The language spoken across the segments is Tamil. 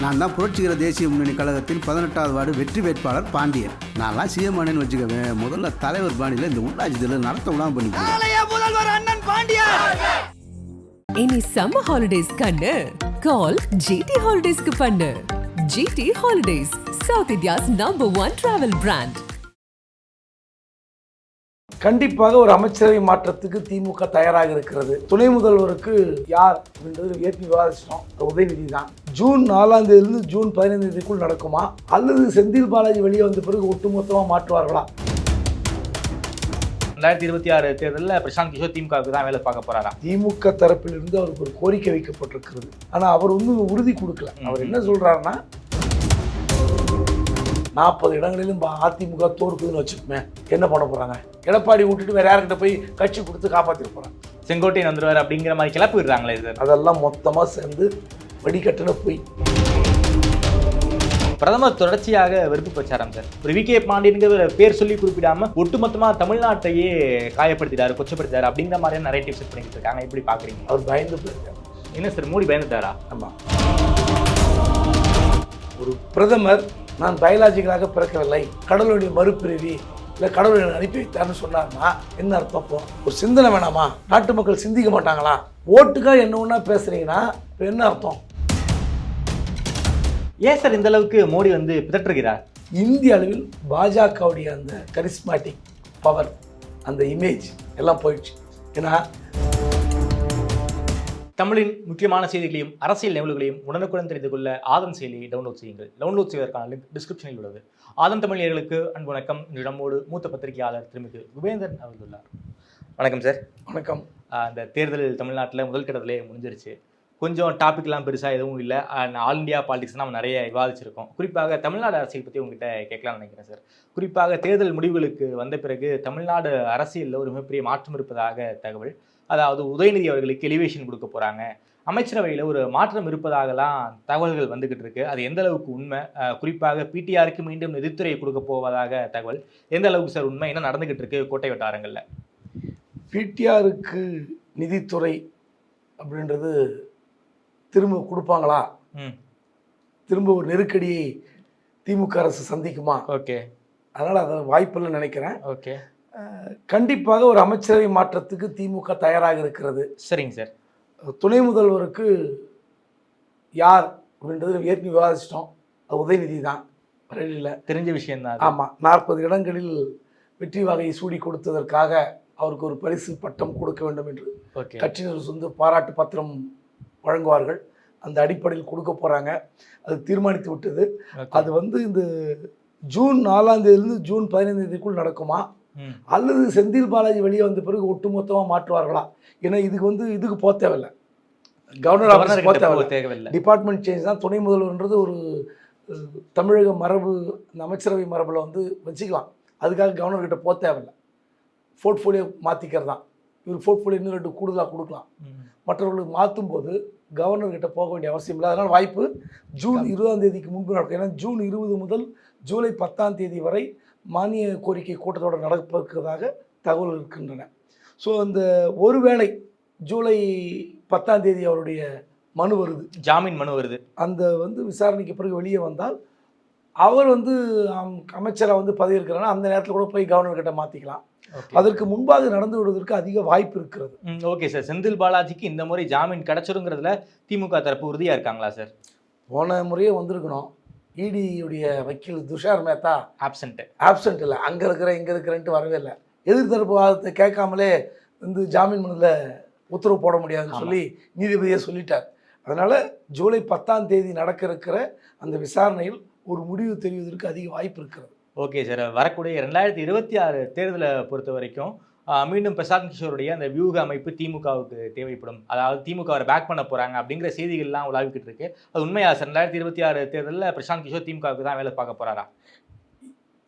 நான் தான் புரட்சிகர தேசிய முன்னணி கழகத்தின் பதினெட்டாவது வார்டு வெற்றி வேட்பாளர் பாண்டியன். நான்லாம் சிஎம் ஆனேன்னு வச்சுக்கவேன் முதல்ல தலைவர் பாணியில் இந்த உள்ளாட்சி தேர்தல் நடத்த விடாம பண்ணிக்கிறேன் இனி சம்மர் ஹாலிடேஸ் கண்ணு. கால் ஜிடி ஹாலிடேஸ்க்கு பண்ணு. GT holidays South India's number one travel brand கண்டிப்பாக ஒரு அமைச்சரவை மாற்றத்துக்கு திமுக தயாராக இருக்கிறது. துணை முதல்வருக்கு யார் அப்படின்றது ஏற்கனவே விவாதிச்சிட்டோம். உதயநிதி தான் ஜூன் நாலாம் தேதியிலிருந்து ஜூன் பதினைந்து தேதிக்குள் நடக்குமா? அல்லது செந்தில் பாலாஜி வெளியே வந்த பிறகு ஒட்டுமொத்தமாக மாற்றுவார்களா? ரெண்டாயிரத்தி இருபத்தி ஆறு தேர்தலில் பிரசாந்த் கிஷோர் திமுகவுக்கு தான் வேலை பார்க்க போறாரா? திமுக தரப்பிலிருந்து அவருக்கு ஒரு கோரிக்கை வைக்கப்பட்டிருக்கிறது. ஆனால் அவர் வந்து உறுதி கொடுக்கல. அவர் என்ன சொல்றாருன்னா நாற்பது இடங்களிலும் அதிமுக தோற்குதுன்னு வச்சுக்கோமே. என்ன பண்ண போறாங்க? எடப்பாடி விட்டுட்டு வேற யார்கிட்ட போய் கட்சி கொடுத்து காப்பாற்றிட போறாங்க? செங்கோட்டையன் வந்துருவார் அப்படிங்கிற மாதிரி கிளப்பி விடுறாங்களே சார் அதெல்லாம் மொத்தமாக சேர்ந்து வடிகட்டின போய். பிரதமர் தொடர்ச்சியாக வெறுப்பு பிரச்சாரம் சார் ஒரு வி. கே. பாண்டியன்கிற பேர் சொல்லி குறிப்பிடாம ஒட்டுமொத்தமா தமிழ்நாட்டையே காயப்படுத்திட்டாரு கொச்சப்படுத்திட்டாரு அப்படிங்கிற மாதிரியான நிறைய டிப்ஸ் பண்ணிட்டு இருக்காங்க. எப்படி பாக்குறீங்க? அவர் பயந்து போயிருக்காரு என்ன சார் மோடி பயந்துட்டாரா? ஆமாம் ஒரு பிரதமர் நான் பயாலஜிக்கலாக பிறக்கவில்லை. கடவுளுடைய மறுபிறவி இல்லை கடவுள் அனுப்பி வைத்தார்னு சொன்னார்னா என்ன அர்த்தம் அப்போ? ஒரு சிந்தனை வேணாமா? நாட்டு மக்கள் சிந்திக்க மாட்டாங்களா? ஓட்டுக்காக என்ன ஒன்றா பேசுறீங்கன்னா இப்போ என்ன அர்த்தம்? ஏன் சார் இந்த அளவுக்கு மோடி வந்து பிதற்றுகிறார்? இந்திய அளவில் பாஜகவுடைய அந்த கரிஸ்மாட்டிக் பவர் அந்த இமேஜ் எல்லாம் போயிடுச்சு. ஏன்னா தமிழின் முக்கியமான செய்திகளையும் அரசியல் நிகழ்வுகளையும் உடனுக்குடன் தெரிந்து கொள்ள ஆதன் செயலியை டவுன்லோட் செய்யுங்கள். டவுன்லோட் செய்வதற்கான லிங்க் டிஸ்கிரிப்ஷனில் உள்ளது. ஆதன் தமிழ் நேயர்களுக்கு அன்பு வணக்கம். இன்று நம்மோடு மூத்த பத்திரிகையாளர் திருமிகு விவேந்தன் அவர்களுள்ளார். வணக்கம் சார் வணக்கம். இந்த தேர்தல் தமிழ்நாட்டில் முதல் கட்டத்திலே முடிஞ்சிருச்சு. கொஞ்சம் டாபிக்லாம் பெருசாக எதுவும் இல்லை. ஆல் இந்தியா பாலிடிக்ஸ் நம்ம நிறைய விவாதிச்சிருக்கோம். குறிப்பாக தமிழ்நாடு அரசியல் பற்றி உங்ககிட்ட கேட்கலாம்னு நினைக்கிறேன் சார் குறிப்பாக தேர்தல் முடிவுகளுக்கு வந்த பிறகு தமிழ்நாடு அரசியலில் ஒரு மிகப்பெரிய மாற்றம் இருப்பதாக தகவல். அதாவது உதயநிதி அவர்களுக்கு எலிவேஷன் கொடுக்க போகிறாங்க அமைச்சரவையில் ஒரு மாற்றம் இருப்பதாகலாம் தகவல்கள் வந்துகிட்டு இருக்கு. அது எந்த அளவுக்கு உண்மை? குறிப்பாக பிடிஆருக்கு மீண்டும் நிதித்துறையை கொடுக்க போவதாக தகவல். எந்த அளவுக்கு சார் உண்மை? என்ன நடந்துகிட்டு இருக்கு கோட்டை வட்டாரங்களில்? பிடிஆருக்கு நிதித்துறை அப்படின்றது திரும்ப கொடுப்பாங்களா? ம். திரும்ப ஒரு நெருக்கடியை திமுக அரசு சந்திக்குமா? ஓகே. அதனால் அதை வாய்ப்பில்லைன்னு நினைக்கிறேன். ஓகே. கண்டிப்பாக ஒரு அமைச்சரவை மாற்றத்துக்கு திமுக தயாராக இருக்கிறது. சரிங்க சார். துணை முதல்வருக்கு யார் அப்படின்றது ஏற்கனவே விவாதிச்சிட்டோம். அது உதயநிதி தான். வரையில் தெரிஞ்ச விஷயம் தான் ஆமாம் நாற்பது இடங்களில் வெற்றி வகையை சூடி கொடுத்ததற்காக அவருக்கு ஒரு பரிசு பட்டம் கொடுக்க வேண்டும் என்று கட்சியினர் வந்து பாராட்டு பத்திரம் வழங்குவார்கள். அந்த அடிப்படையில் கொடுக்க போகிறாங்க அது தீர்மானித்து விட்டது. அது வந்து இந்த ஜூன் நாலாம் தேதியிலிருந்து ஜூன் பதினைந்து தேதிக்குள் நடக்குமா? அல்லது செந்தில் பாலாஜி வெளியே வந்த பிறகு ஒட்டுமொத்தமாக மாற்றுவார்களா? ஏன்னா இதுக்கு வந்து இதுக்கு போக தேவையில்லை. கவர்னர் ஆஃபீஸ் போக தேவையில்லை. டிபார்ட்மெண்ட் சேஞ்ச் தான். துணை முதல்வர்ன்றது ஒரு தமிழக மரபு இந்த அமைச்சரவை மரபில் வந்து வச்சுக்கலாம். அதுக்காக கவர்னர் கிட்ட போக தேவையில்லை. போர்ட்ஃபோலியோ மாற்றிக்கிறது தான். இவர் போர்ட்ஃபோலியோ இன்னும் ரெண்டு கூடுதலாக கொடுக்கலாம். மற்றவர்களுக்கு மாற்றும் போது கவர்னர் கிட்ட போக வேண்டிய அவசியம் இல்லை. அதனால் வாய்ப்பு ஜூன் இருபதாம் தேதிக்கு முன்பு நடக்கும். ஏன்னா ஜூன் இருபது முதல் ஜூலை பத்தாம் தேதி வரை மானிய கோரிக்கை கூட்டத்தொடர் நடப்பதற்கதாக தகவல் இருக்கின்றன. ஸோ அந்த ஒருவேளை ஜூலை பத்தாம் தேதி அவருடைய மனு வருது. ஜாமீன் மனு வருது. அந்த வந்து விசாரணைக்கு பிறகு வெளியே வந்தால் அவர் வந்து அமைச்சராக வந்து பதவி இருக்கிறாங்கன்னா அந்த நேரத்தில் கூட போய் கவர்னர் கிட்ட மாற்றிக்கலாம் அதற்கு முன்பாக நடந்து விடுவதற்கு அதிக வாய்ப்பு இருக்கிறது. Okay sir. செந்தில் பாலாஜிக்கு இந்த முறை ஜாமீன் கிடைச்சிருங்கிறதுல திமுக தரப்பு உறுதியா இருக்காங்களா சார்? போன முறையே வந்திருக்கணும். இடியுடைய வக்கீல் துஷார் மேத்தா ஆப்சண்ட் ஆப்சண்ட் இல்லை. அங்கே இருக்கிற இங்கே இருக்கிறேன்ட்டு வரவே இல்லை. எதிர்த்தரப்பு வாதத்தை கேட்காமலே வந்து ஜாமீன் மனுவில் உத்தரவு போட முடியாதுன்னு. சொல்லி நீதிபதியே சொல்லிட்டார். அதனால் ஜூலை பத்தாம் தேதி நடக்க இருக்கிற அந்த விசாரணையில் ஒரு முடிவு தெரிவதற்கு அதிக வாய்ப்பு இருக்கிறது. Okay sir. வரக்கூடிய ரெண்டாயிரத்தி இருபத்தி ஆறு தேர்தலை பொறுத்த வரைக்கும் மீண்டும் பிரசாந்த் கிஷோருடைய அந்த வியூக அமைப்பு திமுகவுக்கு தேவைப்படும். அதாவது திமுக அவரை பேக் பண்ண போறாங்க அப்படிங்கிற செய்திகள்லாம் உலாவிக்கிட்டு இருக்கு. அது உண்மையா சார்? ரெண்டாயிரத்தி இருபத்தி ஆறு தேர்தலில் பிரசாந்த் கிஷோர் திமுகவுக்கு தான் வேலை பார்க்க போறாரா?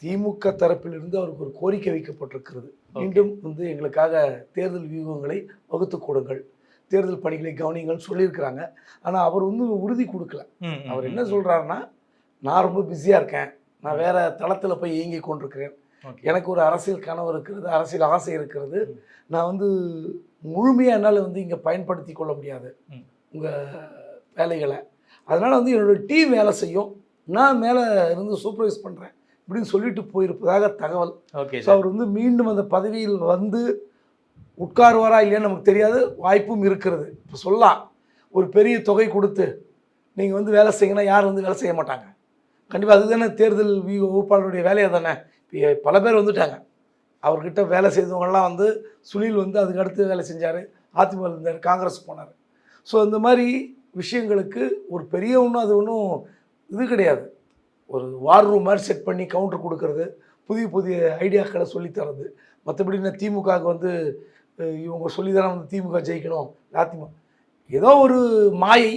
திமுக தரப்பிலிருந்து அவருக்கு ஒரு கோரிக்கை வைக்கப்பட்டிருக்கிறது. மீண்டும் வந்து எங்களுக்காக தேர்தல் வியூகங்களை வகுத்து கொடுங்கள். தேர்தல் பணிகளை கவனிங்கள்னு சொல்லியிருக்கிறாங்க. ஆனால் அவர் வந்து உறுதி கொடுக்கல. அவர் என்ன. சொல்கிறாருன்னா நான் ரொம்ப பிஸியாக இருக்கேன். நான் வேற தளத்தில் போய் இயங்கி கொண்டிருக்கிறேன். எனக்கு ஒரு அரசியல் கனவு இருக்கிறது அரசியல் ஆசை இருக்கிறது. நான் வந்து முழுமையாக என்னால் வந்து இங்கே பயன்படுத்தி கொள்ள முடியாது. உங்கள் வேலைகளை. அதனால் வந்து என்னோடய டீம் வேலை செய்யும். நான் மேலே இருந்து சூப்பர்வைஸ் பண்ணுறேன் இப்படின்னு சொல்லிட்டு போயிருப்பதாக தகவல். ஓகே ஸோ அவர் வந்து மீண்டும் அந்த பதவியில் வந்து உட்காருவாரா இல்லையான்னு நமக்கு தெரியாது. வாய்ப்பும் இருக்கிறது. இப்போ சொல்லலாம். ஒரு பெரிய தொகை கொடுத்து நீங்கள் வந்து வேலை செய்யுங்கன்னா யார் வந்து வேலை செய்ய மாட்டாங்க? கண்டிப்பாக அதுதானே தேர்தல் வி- வகுப்பாளருடைய வேலையை தானே? பல பேர் வந்துட்டாங்க. அவர்கிட்ட வேலை செய்தவங்கள்லாம் வந்து சுனில் வந்து அதுக்கு அடுத்து வேலை செஞ்சார். அதிமுக இருந்தார் காங்கிரஸ் போனார். ஸோ இந்த மாதிரி விஷயங்களுக்கு ஒரு பெரிய ஒன்றும் அது ஒன்றும் இது கிடையாது. ஒரு வார் ரூம் மாதிரி செட் பண்ணி கவுண்டர் கொடுக்கறது புதிய புதிய ஐடியாக்களை சொல்லித்தரது மற்றபடி நான் திமுகவுக்கு வந்து இவங்க சொல்லி தானே வந்து திமுக ஜெயிக்கணும் அதிமுக. ஏதோ ஒரு மாயை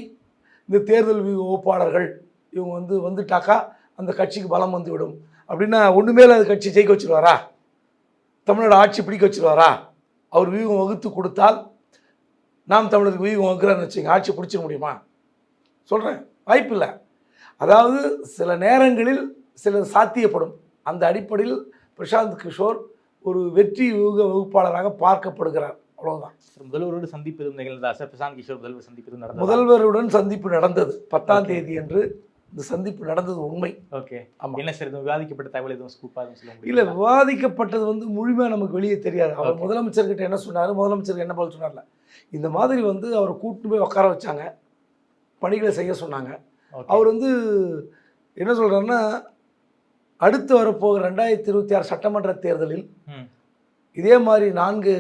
இந்த தேர்தல் ஒப்பாளர்கள் வகுப்பாளர்கள் இவங்க வந்து வந்துட்டாக்கா அந்த கட்சிக்கு பலம் வந்துவிடும். அப்படின்னா ஒன்றுமே இல்லாத கட்சி ஜெயிக்க வச்சிருவாரா? தமிழோட ஆட்சி பிடிக்க வச்சிருவாரா? அவர் வியூகம் வகுத்து கொடுத்தால் நாம் தமிழருக்கு வியூகம் வகுக்கிறான்னு வச்சுங்க ஆட்சி பிடிச்சிட முடியுமா? சொல்கிறேன் வாய்ப்பில்லை அதாவது சில நேரங்களில் சில சாத்தியப்படும். அந்த அடிப்படையில் பிரசாந்த் கிஷோர் ஒரு வெற்றி யூக வகுப்பாளராக பார்க்கப்படுகிறார். அவ்வளவுதான். சார், முதல்வரோடு சந்திப்பு நிகழ்ந்ததா? சார் பிரசாந்த் கிஷோர் முதல்வர் சந்திப்பு நடந்ததா? முதல்வருடன் சந்திப்பு நடந்தது. பத்தாம் தேதி அன்று இந்த சந்திப்பு நடந்தது உண்மை. ஓகே. ஆமா. என்ன சார் எதுவும் விவாதிக்கப்பட்ட தகவல் எதுவும் ஸ்கூப்பா எதுவும் சொல்ல இல்லை விவாதிக்கப்பட்டது வந்து முழுமையாக நமக்கு வெளியே தெரியாது. அவர். முதலமைச்சர்கிட்ட என்ன சொன்னார் முதலமைச்சருக்கு என்ன பதில் சொன்னார்ல. இந்த மாதிரி வந்து அவரை கூட்டு போய் உட்கார வச்சாங்க. பணிகளை செய்ய சொன்னாங்க. அவர் வந்து என்ன சொல்கிறாருன்னா அடுத்து வரப்போகிற ரெண்டாயிரத்தி இருபத்தி ஆறு சட்டமன்ற தேர்தலில். இதே மாதிரி நான்கு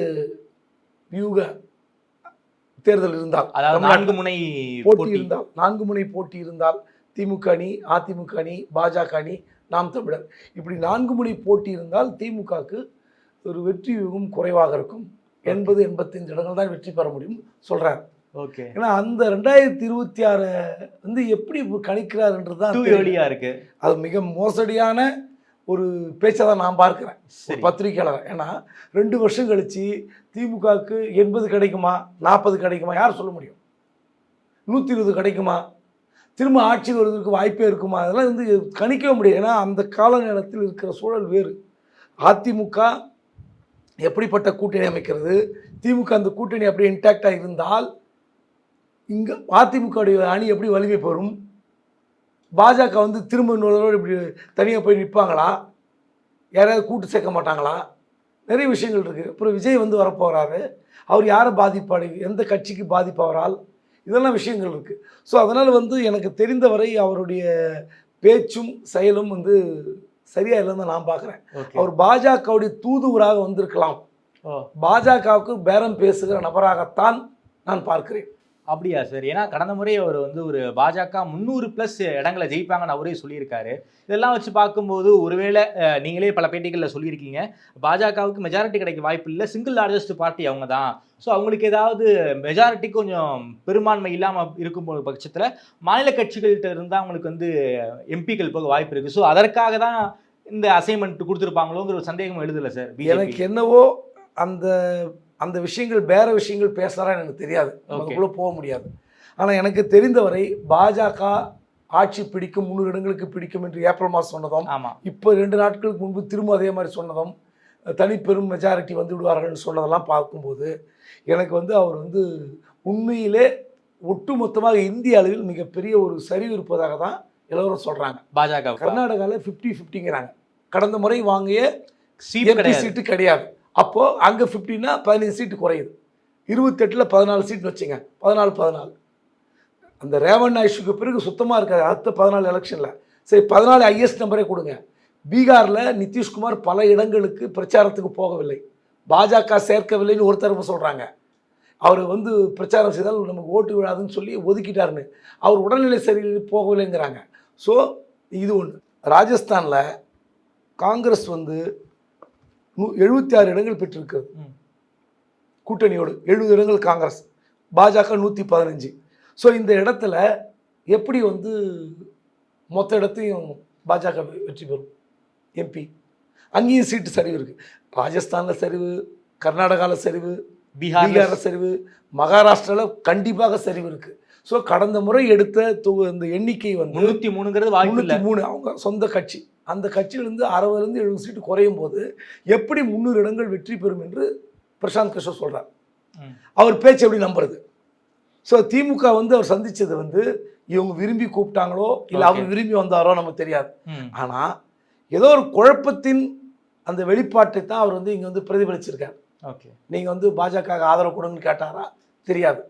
வியூக தேர்தல் இருந்தால் அதாவது நான்கு முனை போட்டி. இருந்தால் நான்கு முனை போட்டி இருந்தால் திமுக அணி அதிமுக அணி பாஜக அணி நாம் தமிழர். இப்படி நான்கு முனை போட்டி இருந்தால் திமுகவுக்கு ஒரு வெற்றி விகிதம் குறைவாக இருக்கும். எண்பது எண்பத்தஞ்சு இடங்கள் தான் வெற்றி பெற முடியும் சொல்றாரு. ஓகே. ஏன்னா அந்த ரெண்டாயிரத்தி இருபத்தி ஆறு வந்து எப்படி கணிக்கிறாருன்றது தான் இருக்கு. அது மிக மோசடியான ஒரு பேச்சை தான் நான் பார்க்குறேன் பத்திரிக்கையாளர் ஏன்னா ரெண்டு வருஷம் கழிச்சு திமுகவுக்கு எண்பது கிடைக்குமா நாற்பது கிடைக்குமா யார் சொல்ல முடியும்? நூற்றி இருபது கிடைக்குமா திரும்ப ஆட்சி வருவதற்கு வாய்ப்பே இருக்குமா? அதெல்லாம் வந்து கணிக்கவே முடியாது. ஏன்னா அந்த கால நேரத்தில் இருக்கிற சூழல் வேறு. அதிமுக எப்படிப்பட்ட கூட்டணி அமைக்கிறது? திமுக அந்த கூட்டணி அப்படியே இன்டாக்டாக இருந்தால் இங்கே அதிமுகவுடைய அணி எப்படி வலிமை பெறும்? பாஜக வந்து திரும்ப இன்னொரு இப்படி தனியாக போய் நிற்பாங்களா யாரையாவது கூட்டு சேர்க்க மாட்டாங்களா? நிறைய விஷயங்கள் இருக்குது அப்புறம் விஜய் வந்து வரப்போகிறாரு அவர் யாரை பாதிப்பாடு? எந்த கட்சிக்கு பாதிப்பவரால்? இதெல்லாம் விஷயங்கள் இருக்குது ஸோ அதனால் வந்து எனக்கு தெரிந்தவரை அவருடைய பேச்சும் செயலும் வந்து சரியாக இல்லைன்னு நான் பார்க்குறேன் அவர் பாஜகவுடைய தூதுவராக வந்திருக்கலாம். பாஜகவுக்கு பேரம் பேசுகிற நபராகத்தான் நான் பார்க்கிறேன். அப்படியா சார்? ஏன்னா கடந்த முறை அவர் வந்து ஒரு பாஜக முந்நூறு ப்ளஸ் இடங்களை ஜெயிப்பாங்கன்னு அவரே சொல்லியிருக்காரு. இதெல்லாம் வச்சு பார்க்கும்போது ஒருவேளை நீங்களே பல பேட்டிகளில் சொல்லியிருக்கீங்க. பாஜகவுக்கு மெஜாரிட்டி கிடைக்க வாய்ப்பு இல்லை. சிங்கிள் லார்ஜஸ்ட் பார்ட்டி அவங்க தான். ஸோ அவங்களுக்கு ஏதாவது மெஜாரிட்டி கொஞ்சம் பெரும்பான்மை இல்லாமல் இருக்கும் போது பட்சத்தில் மாநில கட்சிகள்கிட்ட இருந்தால் அவங்களுக்கு வந்து எம்பிக்கள் போக வாய்ப்பு இருக்குது ஸோ அதற்காக தான் இந்த அசைன்மெண்ட் கொடுத்துருப்பாங்களோங்கிற ஒரு சந்தேகம் எழுதலை சார் எனக்கு என்னவோ அந்த அந்த விஷயங்கள் வேற விஷயங்கள் பேசுகிறான்னு எனக்கு தெரியாது. அதுக்குள்ளே போக முடியாது. ஆனால் எனக்கு தெரிந்தவரை பாஜக ஆட்சி பிடிக்கும் முந்நூறு இடங்களுக்கு பிடிக்கும் என்று ஏப்ரல் மாதம் சொன்னதும் ஆமாம் இப்போ ரெண்டு நாட்களுக்கு முன்பு திரும்ப அதே மாதிரி சொன்னதும் தனிப்பெரும் மெஜாரிட்டி வந்து விடுவார்கள்னு சொன்னதெல்லாம் பார்க்கும்போது எனக்கு வந்து அவர் வந்து உண்மையிலே ஒட்டுமொத்தமாக இந்திய அளவில் மிகப்பெரிய ஒரு சரிவு இருப்பதாக தான் எல்லோரும் சொல்கிறாங்க பாஜக கர்நாடகாவில் ஃபிஃப்டி ஃபிஃப்டிங்கிறாங்க கடந்த முறை வாங்கிய சீட்டு கிடையாது. அப்போது அங்கே ஃபிஃப்டினா பதினஞ்சு சீட்டு குறையுது. இருபத்தெட்டில் பதினாலு சீட்னு வச்சுங்க. பதினாலு பதினாலு. அந்த ரேவண்ணா இஷ்யூக்கு பிறகு சுத்தமாக இருக்காது. அடுத்த பதினாலு எலெக்ஷனில் சரி பதினாலு ஹையஸ்ட் நம்பரே கொடுங்க. பீகாரில் நிதிஷ்குமார் பல இடங்களுக்கு பிரச்சாரத்துக்கு போகவில்லை. பாஜக சேர்க்கவில்லைன்னு ஒரு தரப்பு சொல்கிறாங்க அவர் வந்து பிரச்சாரம் செய்தால் நமக்கு ஓட்டு விழாதுன்னு சொல்லி ஒதுக்கிட்டாருன்னு. அவர் உடல்நிலை சரியில்லை போகவில்லைங்கிறாங்க. ஸோ இது ஒன்று ராஜஸ்தானில் காங்கிரஸ் வந்து எழுபத்தி ஆறு இடங்கள் பெற்றிருக்கிறது. கூட்டணியோடு எழுபது இடங்கள் காங்கிரஸ் பாஜக நூற்றி பதினஞ்சு. ஸோ இந்த இடத்துல எப்படி வந்து மொத்த இடத்தையும் பாஜக வெற்றி பெறும்? எம்பி அங்கேயும் சீட்டு சரிவு இருக்குது ராஜஸ்தானில் சரிவு கர்நாடகாவில் சரிவு பீகார் பீகாரில் சரிவு மகாராஷ்டிராவில் கண்டிப்பாக சரிவு இருக்குது ஸோ கடந்த முறை எடுத்த தொ- இந்த எண்ணிக்கை வந்து முன்னூத்தி மூணுங்கிறது முந்நூற்றி மூணு. அவங்க சொந்த கட்சி. அந்த கட்சியிலேருந்து அறுபதுலேருந்து எழுபது சீட்டு குறையும் போது எப்படி முந்நூறு இடங்கள் வெற்றி பெறும் என்று பிரசாந்த் கிஷோர் சொல்கிறார். அவர் பேச்சு எப்படி நம்புறது? ஸோ திமுக வந்து அவர் சந்தித்தது வந்து இவங்க விரும்பி கூப்பிட்டாங்களோ இல்லை. அவர் விரும்பி வந்தாரோ நமக்கு தெரியாது. ஆனால் ஏதோ ஒரு குழப்பத்தின் அந்த வெளிப்பாட்டை தான் அவர் வந்து இங்கே வந்து பிரதிபலிச்சிருக்கார். ஓகே நீங்கள் வந்து பாஜக ஆதரவு கொடுங்கன்னு கேட்டாரா? தெரியாது.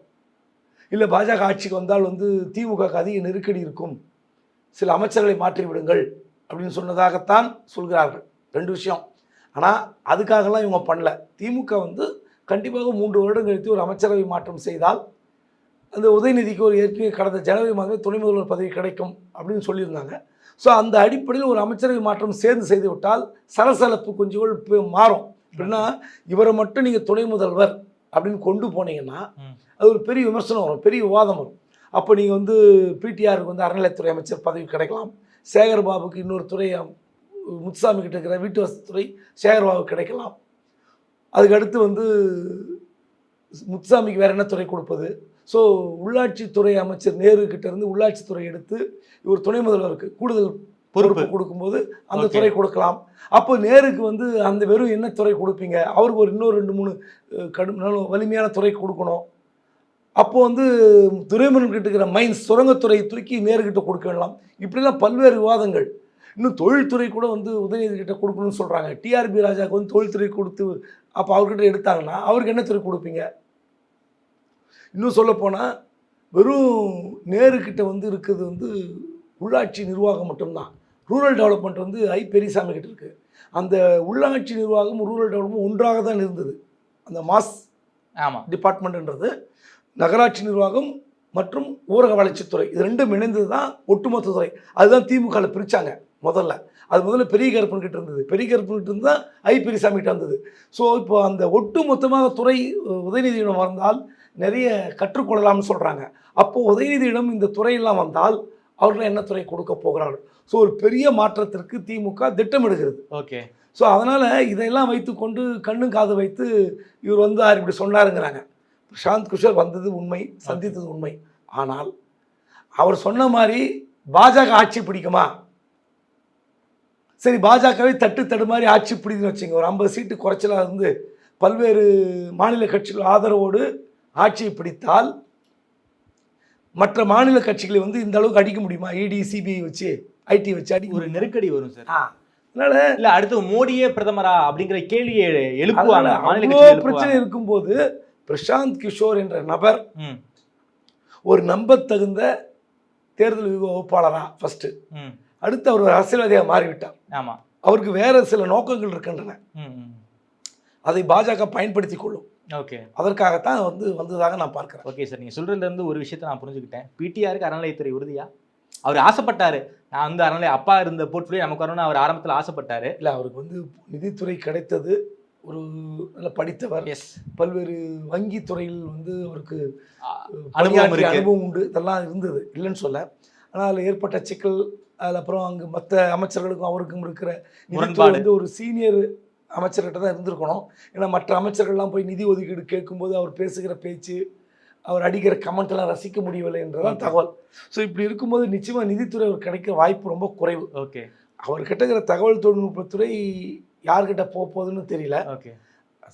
இல்லை பாஜக ஆட்சிக்கு வந்தால் வந்து திமுக அதிக நெருக்கடி இருக்கும். சில அமைச்சர்களை மாற்றி விடுங்கள் அப்படின்னு சொன்னதாகத்தான் சொல்கிறார்கள். ரெண்டு விஷயம். ஆனால் அதுக்காகலாம் இவங்க பண்ணல. திமுக வந்து கண்டிப்பாக மூன்று வருடம் கழித்து ஒரு அமைச்சரவை மாற்றம் செய்தால் அந்த உதயநிதிக்கு ஒரு ஏற்கனவே கடந்த ஜனவரி மாதமே துணை முதல்வர் பதவி கிடைக்கும் அப்படின்னு சொல்லியிருந்தாங்க. ஸோ அந்த அடிப்படையில் ஒரு அமைச்சரவை மாற்றம் சேர்ந்து செய்து விட்டால் சலசலப்பு கொஞ்சம் மாறும். அப்படின்னா இவரை மட்டும் நீங்கள் துணை முதல்வர் அப்படின்னு கொண்டு போனீங்கன்னா. அது ஒரு பெரிய விமர்சனம் வரும் பெரிய விவாதம் வரும். அப்போ நீங்கள் வந்து பிடிஆருக்கு வந்து அறநிலையத்துறை அமைச்சர் பதவி கிடைக்கலாம். சேகர் பாபுக்கு இன்னொரு துறை முத்துசாமி கிட்ட இருக்கிற வீட்டு வசதித்துறை சேகர் பாபுக்கு கிடைக்கலாம். அதுக்கு அடுத்து வந்து முத்துசாமிக்கு வேற என்ன துறை கொடுப்பது? ஸோ உள்ளாட்சித்துறை அமைச்சர் நேரு கிட்ட இருந்து உள்ளாட்சித்துறை எடுத்து இவர் துணை முதல்வருக்கு கூடுதல் பொறுப்பு கொடுக்கும்போது அந்த. துறை கொடுக்கலாம். அப்போ நேருக்கு வந்து அந்த வெறும் என்ன துறை கொடுப்பீங்க? அவருக்கு ஒரு இன்னொரு ரெண்டு மூணு கடும் வலிமையான துறை கொடுக்கணும். அப்போ வந்து துறைமுகம் கிட்ட இருக்கிற மைன்ஸ் சுரங்கத்துறை தூக்கி நேருக்கிட்ட கொடுக்க வேண்டாம். இப்படிலாம் பல்வேறு விவாதங்கள். இன்னும் தொழில்துறை கூட வந்து உதயநிதி கிட்ட கொடுக்கணும்னு சொல்கிறாங்க டிஆர்பி ராஜாவுக்கு வந்து தொழில்துறை கொடுத்து அப்போ அவர்கிட்ட எடுத்தாங்கன்னா அவருக்கு என்ன துறை கொடுப்பீங்க? இன்னும் சொல்லப்போனால் வெறும் நேருக்கிட்ட வந்து இருக்கிறது வந்து உள்ளாட்சி நிர்வாகம் மட்டும்தான். ரூரல் டெவலப்மெண்ட் வந்து ஐ பெரியசாமி கிட்ட இருக்குது அந்த உள்ளாட்சி நிர்வாகம் ரூரல் டெவலப்மெண்ட் ஒன்றாக தான் இருந்தது. அந்த மாஸ் ஆமாம் டிபார்ட்மெண்ட்ன்றது. நகராட்சி நிர்வாகம் மற்றும் ஊரக வளர்ச்சித்துறை இது ரெண்டும் இணைந்தது தான் ஒட்டுமொத்த துறை. அதுதான் திமுகவில் பிரித்தாங்க முதல்ல. அது முதல்ல பெரிய கருப்பன் கிட்ட இருந்தது. பெரிய கருப்பன் கிட்ட இருந்து தான் ஐ பெரியசாமி கிட்ட வந்தது ஸோ இப்போ அந்த ஒட்டு மொத்தமாக துறை உதயநிதியிடம் வந்தால் நிறைய கற்றுக்கொள்ளலாம்னு சொல்கிறாங்க அப்போது உதயநிதியிடம் இந்த துறையெல்லாம் வந்தால் அவர்கள் என்ன துறை கொடுக்க போகிறார்கள்? ஸோ ஒரு பெரிய மாற்றத்திற்கு திமுக திட்டமிடுகிறது. ஓகே. ஸோ அதனால் இதையெல்லாம் வைத்துக்கொண்டு கண்ணு காது வைத்து இவர் வந்து இப்படி சொன்னாருங்கிறாங்க. பிரசாந்த் கிஷோர் வந்தது உண்மை சந்தித்தது உண்மை. ஆனால் அவர் சொன்ன மாதிரி பாஜக ஆட்சி பிடிக்குமா? சரி பாஜகவை தட்டு தடு மாதிரி ஆட்சி பிடிக்குன்னு வச்சுங்க ஒரு ஐம்பது சீட்டு குறைச்சலாக இருந்து பல்வேறு மாநில கட்சிகள் ஆதரவோடு ஆட்சியை பிடித்தால் மற்ற மாநில கட்சிகளை வந்து இந்த அளவுக்கு அடிக்க முடியுமா? இடி சிபிஐ வச்சு ஐடி வச்சு அடிக்க ஒரு நெருக்கடி வரும் சார். அதனால இல்ல அடுத்து மோடியே பிரதமரா அப்படிங்கிற கேள்வியை எழுப்புவாங்க. பிரச்சனை இருக்கும்போது பிரசாந்த் கிஷோர் என்ற நபர் ஒரு நம்பத்தகுந்த தேர்தல் வகுப்பாளரா ஃபர்ஸ்ட் ம். அடுத்து அவர் ஒரு அரசியல்வாதியாக மாறிவிட்டார். ஆமா. அவருக்கு வேற சில நோக்கங்கள் இருக்கின்றன. அதை பாஜக பயன்படுத்தி கொள்ளும். ஓகே. அதற்காகத்தான் வந்து வந்ததாக நான் பார்க்கிறேன். ஓகே சார் நீங்கள் சொல்கிறதுல இருந்து ஒரு விஷயத்தை நான் புரிஞ்சுக்கிட்டேன். பிடிஆருக்கு அறநிலையத்துறை உறுதியா? அவர் ஆசைப்பட்டாரு. நான் வந்து அறநிலை அப்பா இருந்த போர்ட்ஃபோலியோ நமக்கு வரணும்னு அவர் ஆரம்பத்தில் ஆசைப்பட்டாரு. இல்லை அவருக்கு வந்து நிதித்துறை கிடைத்தது ஒரு நல்ல படித்தவர். எஸ் பல்வேறு வங்கி துறையில் வந்து அவருக்கு அனுபவம் அனுபவம் உண்டு. இதெல்லாம் இருந்தது. இல்லைன்னு சொல்ல. ஆனால் அதில் ஏற்பட்ட சிக்கல் அதில் அப்புறம் அங்கே மற்ற அமைச்சர்களுக்கும் அவருக்கும் இருக்கிற முரண்பாடு. வந்து ஒரு சீனியர் அமைச்சர்கிட்ட தான் இருந்திருக்கணும். ஏன்னா மற்ற அமைச்சர்கள்லாம் போய் நிதி ஒதுக்கீடு கேட்கும்போது அவர் பேசுகிற பேச்சு அவர் அடிக்கிற கமெண்ட் எல்லாம் ரசிக்க முடியவில்லை என்றதான் தகவல். ஸோ இப்படி இருக்கும்போது நிச்சயமாக நிதித்துறை அவர் கிடைக்க வாய்ப்பு ரொம்ப குறைவு. ஓகே. அவர்கிட்ட இருக்கிற தகவல் தொழில்நுட்பத்துறை யார்கிட்ட போக போகுதுன்னு தெரியல. ஓகே.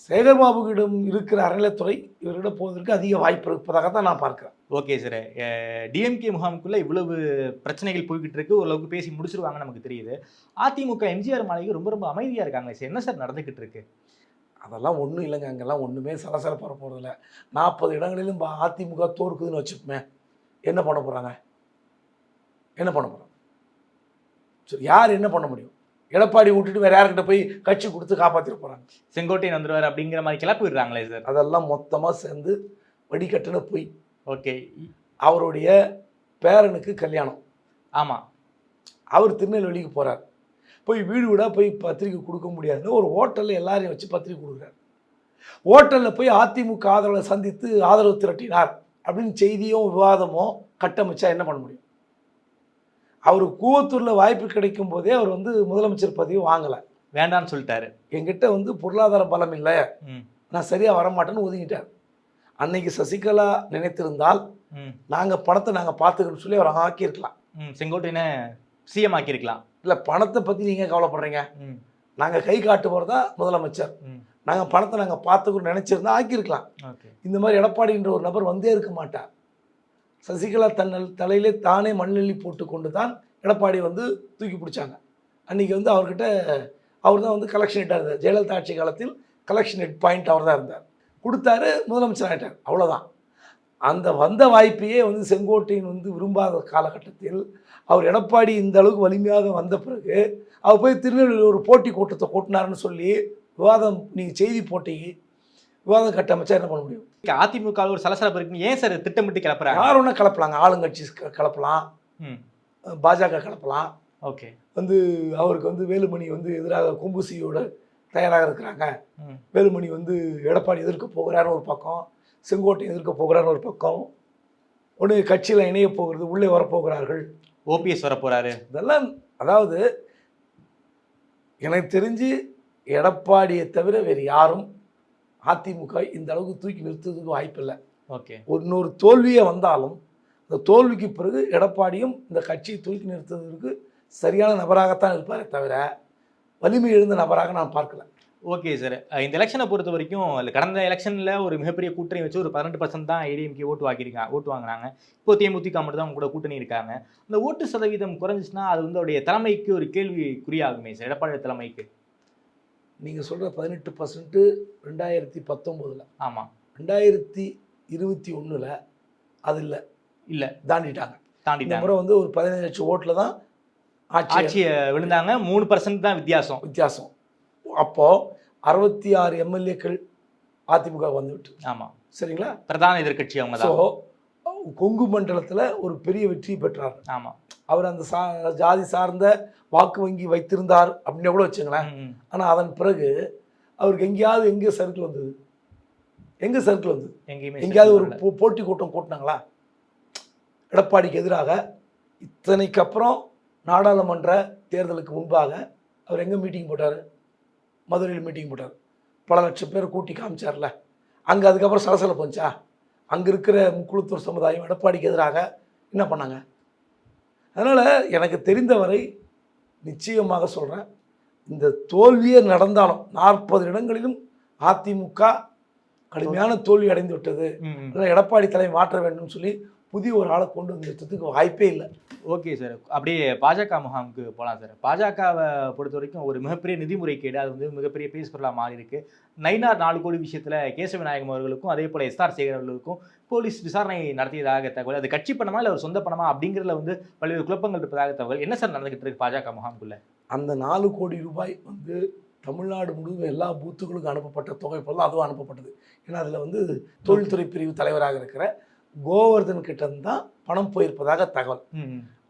சேகர்பாபுவிடம் இருக்கிற அறநிலைத்துறை இவர்கிட்ட போவதற்கு அதிக வாய்ப்பு இருப்பதாக தான் நான் பார்க்கிறேன். Okay sir. டிஎம்கே முகாமுக்குள்ள இவ்வளவு பிரச்சனைகள் போய்கிட்டு இருக்கு. ஓரளவுக்கு பேசி முடிச்சிருவாங்க நமக்கு தெரியுது. அதிமுக எம்ஜிஆர் மாளிகை ரொம்ப ரொம்ப அமைதியா இருக்காங்க சார். என்ன சார் நடந்துகிட்டு இருக்கு? அதெல்லாம் ஒன்றும் இல்லைங்க. அங்கெல்லாம் ஒன்றுமே சலசலப்பட போகிறதில்ல நாற்பது இடங்களிலும் அதிமுக தோற்குதுன்னு வச்சுப்போமே என்ன பண்ண போகிறாங்க என்ன பண்ண போகிறாங்க சரி யார் என்ன பண்ண முடியும்? எடப்பாடி விட்டுட்டு வேற யார்கிட்ட போய் கட்சி கொடுத்து காப்பாற்றிட போகிறாங்க செங்கோட்டையன் வந்துருவார் அப்படிங்கிற மாதிரி கிளப்பி விடுறாங்களே சார். அதெல்லாம் மொத்தமாக சேர்ந்து வடிகட்டின போய். ஓகே. அவருடைய பேரனுக்கு கல்யாணம். ஆமா. அவர் திருநெல்வேலிக்கு போகிறார் போய் வீடு வீடாக போய் பத்திரிக்கை கொடுக்க முடியாதுன்னு ஒரு ஹோட்டலில் எல்லாரையும் வச்சு பத்திரிக்கை கொடுக்குறார். ஹோட்டலில் போய் அதிமுக ஆதரவை சந்தித்து ஆதரவு திரட்டினார் அப்படின்னு செய்தியும் விவாதமும் கட்டமைச்சா என்ன பண்ண முடியும்? அவர் கூவத்தூரில் வாய்ப்பு கிடைக்கும் போதே அவர் வந்து முதலமைச்சர் பதவி வாங்கலை. வேண்டான்னு சொல்லிட்டாரு. என்கிட்ட வந்து பொருளாதார பலம் இல்லை. நான் சரியாக வரமாட்டேன்னு ஒதுங்கிட்டார். அன்னைக்கு சசிகலா நினைத்திருந்தால் நாங்கள் பணத்தை நாங்கள் பார்த்துக்கணும்னு சொல்லி அவர் ஆக்கியிருக்கலாம். செங்கோட்டையனை சிஎம் ஆக்கியிருக்கலாம். இல்லை பணத்தை பற்றி நீங்கள் கவலைப்படுறீங்க? நாங்கள் கை காட்டுபவர் தான் முதலமைச்சர் நாங்கள் பணத்தை நாங்கள் பார்த்துக்கணும் நினச்சிருந்தா ஆக்கியிருக்கலாம். இந்த மாதிரி எடப்பாடின்ற ஒரு நபர் வந்தே இருக்க மாட்டார். சசிகலா தன்னல் தலையிலே தானே மண்ணெள்ளி போட்டு கொண்டு தான் எடப்பாடி வந்து தூக்கி பிடிச்சாங்க. அன்றைக்கி வந்து அவர்கிட்ட அவர் தான் வந்து கலெக்ஷன் ஹெட்டாக இருந்தார். ஜெயலலிதா ஆட்சி காலத்தில் கலெக்ஷன் ஹெட் பாயிண்ட் அவர் தான் இருந்தார். கொடுத்தாரு முதலமைச்சர் ஆகிட்டார் அவ்வளோதான் அந்த வந்த வாய்ப்பையே வந்து செங்கோட்டையன் வந்து விரும்பாத காலகட்டத்தில் அவர் எடப்பாடி இந்த அளவுக்கு வலிமையாக வந்த பிறகு அவர் போய் திருநெல்வேலியில் ஒரு போட்டி கூட்டத்தை கூட்டினாருன்னு சொல்லி விவாதம் நீங்கள் செய்தி போட்டிக்கு விவாதம் கட்டமைச்சா என்ன பண்ண முடியும்? அதிமுக ஒரு சலசலப்பு இருக்குன்னு ஏன் சார் திட்டமிட்டு கிளப்புறாங்க? யார் ஒன்றா கலப்பலாங்க ஆளுங்கட்சி கலப்பலாம் பாஜக கலப்பலாம் ஓகே. வந்து அவருக்கு வந்து வேலுமணி வந்து எதிராக கும்புசியோட தயாராக இருக்கிறாங்க. வேலுமணி வந்து எடப்பாடி எதிர்க்க போகிறாருன்னு ஒரு பக்கம் செங்கோட்டை எதிர்க்க போகிறாருன்னு ஒரு பக்கம். ஒன்று கட்சியில் இணைய போகிறது உள்ளே வரப்போகிறார்கள். ஓபிஎஸ் வர போறாரு இதெல்லாம் அதாவது எனக்கு தெரிஞ்சு எடப்பாடியை தவிர வேறு யாரும் அதிமுக இந்த அளவுக்கு தூக்கி நிறுத்துறதுக்கு வாய்ப்பில்லை ஓகே. இன்னொரு தோல்வியே வந்தாலும் இந்த தோல்விக்கு பிறகு எடப்பாடியும் இந்த கட்சியை தூக்கி நிறுத்துவதற்கு சரியான நபராகத்தான் இருப்பாரே தவிர வலிமை எழுந்த நபராக நான் பார்க்கல. Okay sir. இந்த எலெக்ஷனை பொறுத்த வரைக்கும் கடந்த எலெக்ஷன்ல ஒரு மிகப்பெரிய கூட்டணி வச்சு ஒரு பதினெட்டு பர்சன்ட் தான் ஏடிஎம்கே ஓட்டு வாங்கியிருக்காங்க ஓட்டு வாங்கினாங்க. இப்போ தேமுதிக மட்டும் தான் கூட கூட்டணி இருக்காங்க. அந்த ஓட்டு சதவீதம் குறைஞ்சிச்சுன்னா அது வந்து அவருடைய தலைமைக்கு ஒரு கேள்வி குறியாகுமே சார் எடப்பாடி தலைமைக்கு. நீங்கள் சொல்கிற பதினெட்டு பர்சன்ட்டு ரெண்டாயிரத்தி பத்தொம்போதில். ஆமா. ரெண்டாயிரத்தி இருபத்தி ஒன்றில் அது இல்லை. இல்ல. தாண்டிட்டாங்க. தாண்டிட்டாங்க. முறை வந்து ஒரு பதினஞ்சு லட்சம் ஓட்டில் தான் ஆட்சி ஆட்சியை விழுந்தாங்க. மூணு பர்சன்ட் தான் வித்தியாசம். வித்தியாசம். அப்போது அறுபத்தி ஆறு எம்எல்ஏக்கள் அதிமுக வந்துவிட்டு ஆமா. சரிங்களா? பிரதான எதிர்க்கட்சி அவங்க ஸோ கொங்கு மண்டலத்தில் ஒரு பெரிய வெற்றி பெற்றார் ஆமா. அவர் அந்த சா ஜாதி சார்ந்த வாக்கு வங்கி வைத்திருந்தார் அப்படின்னு கூட வச்சுங்களேன். ஆனால் அதன் பிறகு அவருக்கு எங்கேயாவது எங்கே சர்க்கிள் வந்தது. எங்கே சர்க்கிள் வந்தது? எங்கேயுமே எங்கேயாவது ஒரு போட்டி கூட்டம் கூட்டினாங்களா? எடப்பாடிக்கு எதிராக இத்தனைக்கு அப்புறம் நாடாளுமன்ற தேர்தலுக்கு முன்பாக அவர் எங்கே மீட்டிங் போட்டார்? மதுரையில் மீட்டிங் போட்டார். பல லட்சம் பேர் கூட்டி காமிச்சார்ல. அங்கே அதுக்கப்புறம் சலசலப்பு வந்துச்சா? அங்கே இருக்கிற முக்குளத்தூர் சமுதாயம் எடப்பாடிக்கு எதிராக என்ன பண்ணாங்க? அதனால் எனக்கு தெரிந்தவரை நிச்சயமாக சொல்கிறேன் இந்த தோல்வியே நடந்தாலும் நாற்பது இடங்களிலும் அதிமுக கடுமையான தோல்வி அடைந்து விட்டது எடப்பாடி தலைமை மாற்ற வேண்டும் சொல்லி புதிய ஒரு ஆளை கொண்டு வந்ததுக்கு வாய்ப்பே இல்லை. Okay sir. அப்படியே பாஜக முகாமுக்கு போகலாம் சார். பாஜகவை பொறுத்த வரைக்கும் ஒரு மிகப்பெரிய நிதி முறைகேடு அது வந்து மிகப்பெரிய பேசுபொருளாக மாறி இருக்கு நைனார் நாலு கோடி விஷயத்தில் கேசவ விநாயகம் அவர்களுக்கும் அதே போல் எஸ்ஆர் சேகர் அவர்களுக்கும் போலீஸ் விசாரணை நடத்தியதாக தகவல். அது கட்சி பணமா இல்லை ஒரு சொந்த பணமா அப்படிங்கிறதுல வந்து பல்வேறு குழப்பங்கள் இருப்பதாக தகவல். என்ன சார் நடந்துகிட்டு இருக்கு பாஜக முகாமுக்குள்ள அந்த நாலு கோடி ரூபாய் வந்து தமிழ்நாடு முழுவதும் எல்லா பூத்துகளுக்கும் அனுப்பப்பட்ட தொகை போல அதுவும் அனுப்பப்பட்டது. ஏன்னா அதில் வந்து தொழில்துறை பிரிவு தலைவராக இருக்கிற கோவர்தன் கிட்ட தான் பணம் போயிருப்பதாக தகவல்.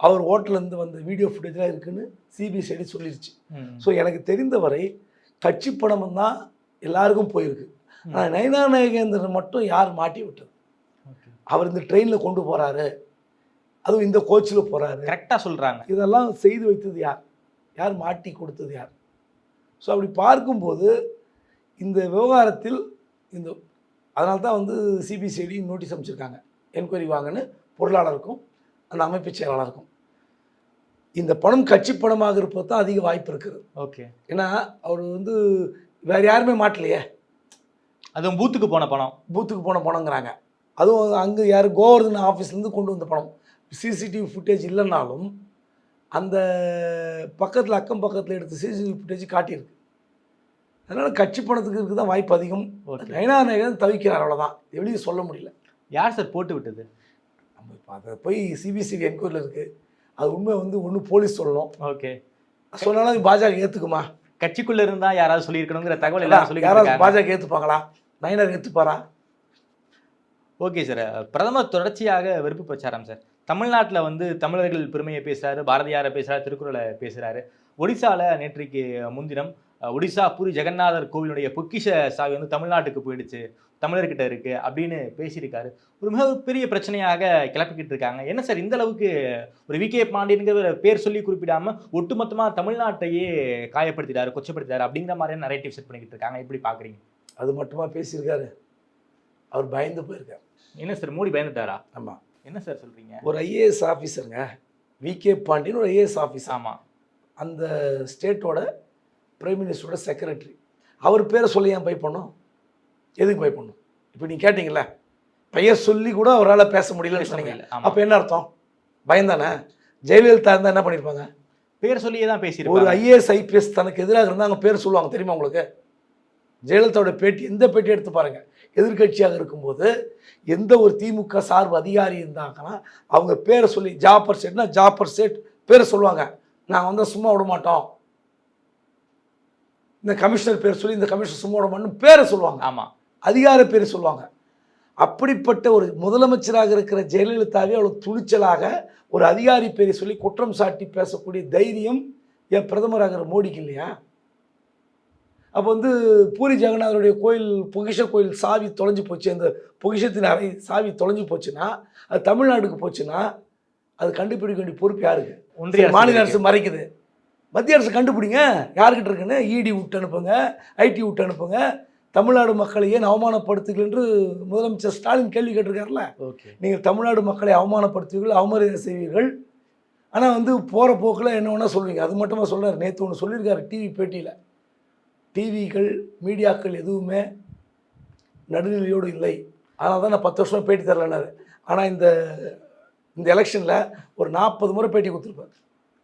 அவர் ஹோட்டலேருந்து வந்த வீடியோ ஃபுட்டேஜ்லாம் இருக்குன்னு சிபிசிஐடி சொல்லிருச்சு. ம். ஸோ எனக்கு தெரிந்தவரை கட்சி பணம் தான் எல்லாருக்கும் போயிருக்கு. ஆனால் நயனா நாயகேந்திரன் மட்டும் யார் மாட்டி விட்டது. அவர் இந்த ட்ரெயினில் கொண்டு போகிறாரு அதுவும் இந்த கோச்சில் போகிறாரு கரெக்டா சொல்றாங்க. இதெல்லாம் செய்து வைத்தது யார்? யார் மாட்டி கொடுத்தது யார்? ஸோ அப்படி பார்க்கும்போது இந்த விவகாரத்தில் இந்த அதனால தான் வந்து சிபிசிஐடி நோட்டீஸ் அமைச்சிருக்காங்க என்கொயரி வாங்கன்னு பொருளாளருக்கும் அந்த அமைப்பு செயலாளருக்கும். இந்த பணம் கட்சி பணமாக இருப்பது தான் அதிக வாய்ப்பு இருக்குது. ஓகே. ஏன்னா அவர் வந்து வேறு யாருமே மாட்டலையே. அதுவும் பூத்துக்கு போன பணம். பூத்துக்கு போன பணங்கிறாங்க அதுவும் அங்கே யார் கோவர்தன் ஆஃபீஸ்லேருந்து கொண்டு வந்த பணம். சிசிடிவி ஃபுட்டேஜ் இல்லைன்னாலும் அந்த பக்கத்தில் அக்கம் பக்கத்தில் எடுத்த சிசிடிவி ஃபுட்டேஜ் காட்டியிருக்கு. அதனால் கட்சி பணத்துக்கு இருக்குது தான் வாய்ப்பு அதிகம். நயனா நாயகன் தவிக்கிறார் அவ்வளோதான் வெளியே சொல்ல முடியல. யார் சார் போட்டு விட்டது? நம்ம இப்போ அதை போய் சிபிசிடி என்கொயரியில் இருக்குது அது உண்மை வந்து ஒன்று போலீஸ் சொல்லணும். ஓகே. சொன்னாலும் பாஜக ஏற்றுக்குமா கட்சிக்குள்ள இருந்தா யாராவது சொல்லியிருக்கணுங்கிற தகவல் எல்லாரும் சொல்லிட்டு யாராவது பாஜக ஏற்றுப்பாங்களா நயனர் ஏற்றுப்பாரா ஓகே சார். பிரதமர் தொடர்ச்சியாக வெறுப்பு பிரச்சாரம் சார். தமிழ்நாட்டில் வந்து தமிழர்கள் பெருமையை பேசுறாரு பாரதியாரை பேசுறாரு திருக்குறளை பேசுறாரு. ஒடிசால நேற்றைக்கு முன்தினம் ஒடிசா பூரி ஜெகநாதர் கோவிலுடைய பொக்கிஷ சாவி வந்து தமிழ்நாட்டுக்கு போயிடுச்சு. தமிழர்கிட்ட இருக்கு அப்படின்னு பேசியிருக்காரு. ஒரு மிகப்பெரிய பிரச்சனையாக கிளப்பிக்கிட்டு இருக்காங்க. என்ன சார் இந்த அளவுக்கு ஒரு வி கே பாண்டியன்கிற பேர் சொல்லி குறிப்பிடாம ஒட்டுமொத்தமா தமிழ்நாட்டையே காயப்படுத்திட்டாரு கொச்சப்படுத்திட்டாரு அப்படிங்கிற மாதிரியான நரேட்டிவ் செட் பண்ணிக்கிட்டு இருக்காங்க. எப்படி பாக்குறீங்க அது மட்டுமா பேசியிருக்காரு? அவர் பயந்து போயிருக்கார். என்ன சார் மோடி பயந்துட்டாரா? ஆமாம் என்ன சார் சொல்றீங்க? ஒரு ஐஏஎஸ் ஆஃபீஸருங்க விகே பாண்டியன் ஒரு ஐஏஎஸ் ஆஃபீஸர் ஆமா. அந்த ஸ்டேட்டோட பிரைம் மினிஸ்டரோட செக்ரட்டரி அவர் பேரை சொல்லி ஏன் பயப்படணும்? எதுக்கு பயப்படணும்? இப்போ நீ கேட்டிங்கல்ல பெயர் சொல்லி கூட அவரால் பேச முடியலன்னு சொன்னீங்க. அப்போ என்ன அர்த்தம்? பயந்தானே ஜெயலலிதா இருந்தால் என்ன பண்ணியிருப்பாங்க பேர் சொல்லியே தான் ஒரு பேசியிருப்பாங்க ஐஏஎஸ் ஐபிஎஸ் தனக்கு எதிராக இருந்தால் அவங்க பேர் சொல்லுவாங்க தெரியுமா உங்களுக்கு? ஜெயலலிதாவோட பேட்டி எந்த பேட்டி எடுத்து பாருங்க. எதிர்க்கட்சியாக இருக்கும்போது எந்த ஒரு திமுக சார்பு அதிகாரி இருந்தாங்கன்னா அவங்க பேரை சொல்லி ஜாப்பர் சேட்னா ஜாப்பர் சேட் பேரை சொல்லுவாங்க. நாங்கள் வந்து சும்மா விட மாட்டோம். இந்த கமிஷனர் பேர் சொல்லி இந்த கமிஷனர் சும்மா விட மாட்டோம் பேரை சொல்லுவாங்க. ஆமா. அதிகார பேர் சொல்லுவாங்க. அப்படிப்பட்ட ஒரு முதலமைச்சராக இருக்கிற ஜெயலலிதாவே அவ்வளோ துணிச்சலாக ஒரு அதிகாரி பேரை சொல்லி குற்றம் சாட்டி பேசக்கூடிய தைரியம் என் பிரதமராகிற மோடிக்கு இல்லையா? அப்போ வந்து பூரி ஜெகநாதருடைய கோயில் பொகிஷ கோயில் சாவி தொலைஞ்சு போச்சு. அந்த பொகிஷத்தின் அறை சாவி தொலைஞ்சு போச்சுன்னா அது தமிழ்நாட்டுக்கு போச்சுன்னா அது கண்டுபிடிக்க வேண்டிய பொறுப்பு யாருக்கு? ஒன்றிய மாநில அரசு மறைக்குது. மத்திய அரசு கண்டுபிடிங்க. யார்கிட்ட இருக்குன்னு? இடி விட்டு அனுப்புங்க ஐடி விட்டு அனுப்புங்க. தமிழ்நாடு மக்களை ஏன் அவமானப்படுத்துகள் என்று முதலமைச்சர் ஸ்டாலின் கேள்வி கேட்டிருக்காருல்ல? ஓகே. நீங்கள் தமிழ்நாடு மக்களை அவமானப்படுத்துவீர்கள் அவமரியாதை செய்வீர்கள். ஆனால் வந்து போகிற போக்கில் என்ன வேணால் சொல்லுவீங்க அது மட்டுமா சொல்றாரு. நேற்று ஒன்று சொல்லியிருக்காரு டிவி பேட்டியில். டிவிகள் மீடியாக்கள் எதுவுமே நடுநிலையோடு இல்லை. அதனால தான் நான் பத்து வருஷமா பேட்டி தரலனாரு ஆனால் இந்த இந்த எலெக்ஷனில் ஒரு நாற்பது முறை பேட்டி கொடுத்துருப்பார்.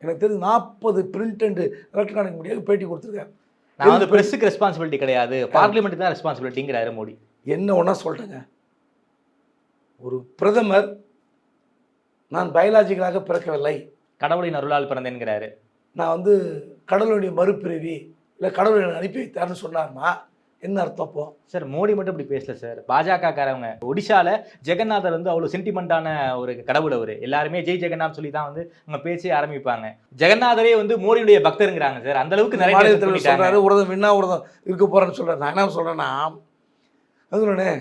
எனக்கு தெரிஞ்சு நாற்பது பிரிண்ட் அண்ட் எலக்ட்ரானிக் மீடியாவுக்கு பேட்டி கொடுத்துருக்காரு. நான் வந்து பிரஸுக்கு ரெஸ்பான்சிபிலிட்டி கிடையாது. பார்லிமெண்ட் தான் ரெஸ்பான்சிபிலிட்டிங்கிறாரு மோடி. என்ன ஒன்றா சொல்லிட்டேங்க ஒரு பிரதமர் நான் பயாலஜிக்கலாக பிறக்கவில்லை. கடவுளின் அருளால் பிறந்தேன்கிறாரு. நான் வந்து கடவுளுடைய மறுபிறவி இல்லை கடவுளை அனுப்பி வைத்தார்னு சொன்னார்னா என்ன அர்த்தம் அப்போ? சார் மோடி மட்டும் இப்படி பேசல சார். பாஜக காரவங்க ஒடிஷால ஜெகநாதர் வந்து அவ்வளவு சென்டிமெண்டான ஒரு கடவுள் அவரு. எல்லாருமே ஜெய் ஜெகநாத் சொல்லி தான் வந்து அவங்க பேச்சே ஆரம்பிப்பாங்க. ஜெகநாதரே வந்து மோடியுடைய பக்தருங்கிறாங்க சார். அந்த அளவுக்கு நிறைய. சொல்கிறாரு உரதம் விண்ணா உரதம் இருக்க போகிறேன்னு சொல்கிறேன் நான் என்ன சொல்கிறேன்னா அதுனே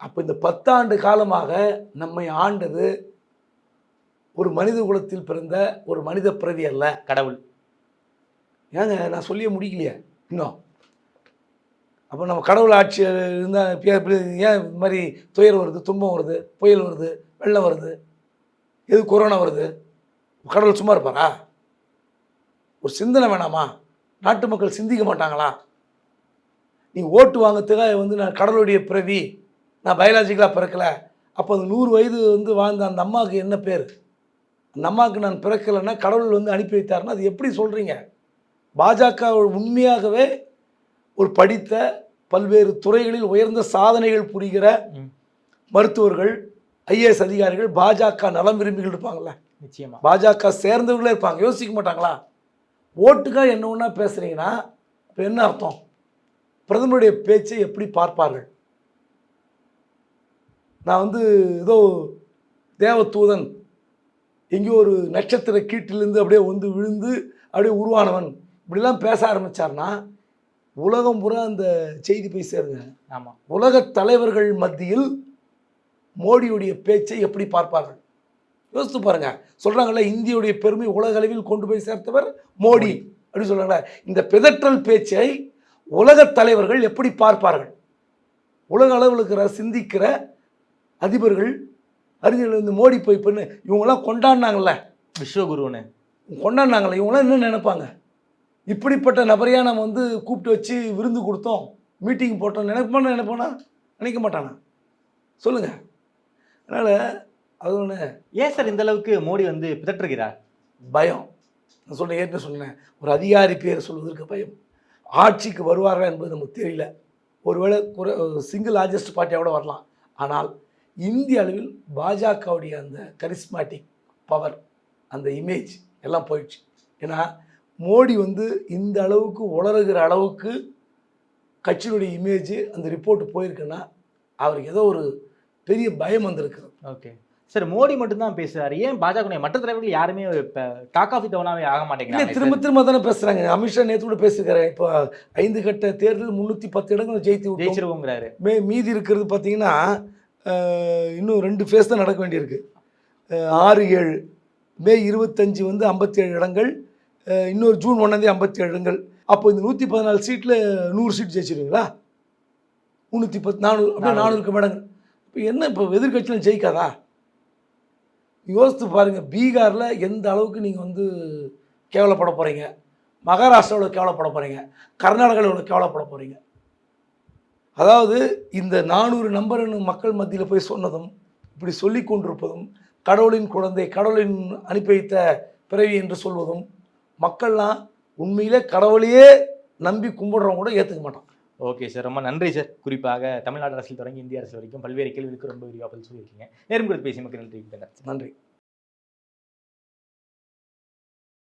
அப்போ இந்த பத்தாண்டு காலமாக நம்மை ஆண்டது ஒரு மனித குலத்தில் பிறந்த ஒரு மனித பிறவி அல்ல. கடவுள். ஏங்க நான் சொல்லியே முடிக்கலையே. இன்னும். அப்போ நம்ம கடவுள் ஆட்சி இருந்தால் ஏன் இந்த மாதிரி துயர் வருது துன்பம் வருது புயல் வருது வெள்ளம் வருது எது கொரோனா வருது? கடவுள் சும்மா இருப்பாரா? ஒரு சிந்தனை வேணாமா? நாட்டு மக்கள் சிந்திக்க மாட்டாங்களா? நீ ஓட்டு வாங்கிறதுக்காக வந்து நான் கடவுளுடைய பிறவி நான் பயாலஜிக்கலாக பிறக்கலை. அப்போ அந்த நூறு வயது வந்து வாழ்ந்த அந்த அம்மாவுக்கு என்ன பேர்? அந்த அம்மாவுக்கு நான் பிறக்கலைன்னா கடவுள் வந்து அனுப்பி வைத்தாருன்னா அது எப்படி சொல்கிறீங்க பாஜக உண்மையாகவே ஒரு படித்த பல்வேறு துறைகளில் உயர்ந்த சாதனைகள் புரிகிற. மருத்துவர்கள் ஐஏஎஸ் அதிகாரிகள் பாஜக நலம் விரும்பிகள் இருப்பாங்கள்ல நிச்சயமா. பாஜக சேர்ந்தவர்களே இருப்பாங்க. யோசிக்க மாட்டாங்களா? ஓட்டுக்காக என்ன ஒன்றா பேசுகிறீங்கன்னா இப்போ என்ன அர்த்தம்? பிரதமருடைய பேச்சை எப்படி பார்ப்பார்கள்? நான் வந்து ஏதோ தேவதூதன் எங்கேயோ ஒரு நட்சத்திர கீட்டிலிருந்து அப்படியே வந்து விழுந்து அப்படியே உருவானவன். இப்படிலாம் பேச ஆரம்பிச்சார்னா உலகம் பூரா அந்த செய்தி போய் சேருங்க. ஆமா. உலகத் தலைவர்கள் மத்தியில் மோடியுடைய பேச்சை எப்படி பார்ப்பார்கள்? யோசித்து பாருங்க. சொல்றாங்கல்ல இந்தியுடைய பெருமை உலக அளவில் கொண்டு போய் சேர்த்தவர் மோடி. அப்படின்னு சொல்றாங்களே இந்த பிதற்றல் பேச்சை உலகத் தலைவர்கள் எப்படி பார்ப்பார்கள்? உலக அளவில் இருக்கிற சிந்திக்கிற அதிபர்கள் அறிஞர்கள் இந்த மோடி போய் பண்ணு இவங்கெல்லாம் கொண்டாடினாங்கல்ல. விஸ்வகுருன்னு கொண்டாடினாங்களே இவங்களாம் என்ன நினைப்பாங்க? இப்படிப்பட்ட நபரையா நம்ம வந்து கூப்பிட்டு வச்சு விருந்து கொடுத்தோம் மீட்டிங் போட்டோம் நினைப்பான நினைப்பானா நினைக்க மாட்டானா? சொல்லுங்க. அதனால் அது ஒன்று ஏன் சார் இந்த அளவுக்கு மோடி வந்து பிதற்றுகிறார்? பயம். நான் சொன்னேன் ஏற்கனவே சொன்னேன். ஒரு அதிகாரி பேர் சொல்வதற்கு பயம். ஆட்சிக்கு வருவாரா என்பது நமக்கு தெரியல. ஒருவேளை குறை சிங்கிள் லார்ஜஸ்ட் பார்ட்டியோட வரலாம். ஆனால் இந்திய அளவில் பாஜகவுடைய அந்த கரிஸ்மாட்டிக் பவர் அந்த இமேஜ் எல்லாம் போயிடுச்சு. ஏன்னா மோடி வந்து இந்த அளவுக்கு உளறுகிற அளவுக்கு கட்சியினுடைய இமேஜ் அந்த ரிப்போர்ட் போயிருக்குன்னா அவருக்கு ஏதோ ஒரு பெரிய பயம் வந்திருக்கிறது ஓகே சார் மோடி மட்டும் தான் பேசுறாரு. ஏன் பாஜக மற்ற தலைவர்கள் யாருமே இப்ப டாக் ஆஃப் டவுனாவே ஆக மாட்டேங்கிறாங்க? திரும்ப திரும்ப தானே பேசுகிறாங்க அமித்ஷா நேற்று கூட பேசியிருக்காரு. இப்போ ஐந்து கட்ட தேர்தல் முந்நூற்றி பத்து இடங்கள் ஜெயித்து ஜெயிச்சிருவோங்கிறாரு. மே மீதி இருக்கிறது பார்த்தீங்கன்னா இன்னும் ரெண்டு ஃபேஸ் தான் நடக்க வேண்டியிருக்கு. ஆறு ஏழு. மே இருபத்தஞ்சு வந்து ஐம்பத்தி ஏழு இடங்கள். இன்னொரு ஜூன் ஒன்றாந்தேதி ஐம்பத்தி ஏழு இடங்கள் அப்போ இந்த நூற்றி பதினாலு சீட்டில் நூறு சீட் ஜெயிச்சிருவீங்களா? முந்நூற்றி பத்து நானூறு அப்படியே நானூறு. நானூறுக்கு மேடங்கள். இப்போ என்ன இப்போ எதிர்கட்சியில் ஜெயிக்காதா? யோசித்து பாருங்கள் பீகாரில் எந்த அளவுக்கு நீங்கள் வந்து கேவலப்பட போகிறீங்க மகாராஷ்டிராவில் கேவலப்பட போகிறீங்க கர்நாடகாவில் கேவலப்பட போகிறீங்க அதாவது இந்த நானூறு நம்பர்னு மக்கள் மத்தியில் போய் சொன்னதும் இப்படி சொல்லி கொண்டிருப்பதும் கடவுளின் குழந்தை கடவுளின் அனுப்பி வைத்த பிறவி என்று சொல்வதும் மக்கள்லாம் உண்மையிலே கடவுளையே நம்பி கும்பிடுறவங்க கூட ஏற்றுக்க மாட்டான் ஓகே சார் ரொம்ப நன்றி சார். குறிப்பாக தமிழ்நாடு அரசியல் தொடங்கி இந்திய அரசு வரைக்கும் பல்வேறு கேள்விகளுக்கு ரொம்ப விரிவாக பதில் சொல்லியிருக்கீங்க. நேரம் கொடுத்து பேசி மக்கள் நன்றி நன்றி.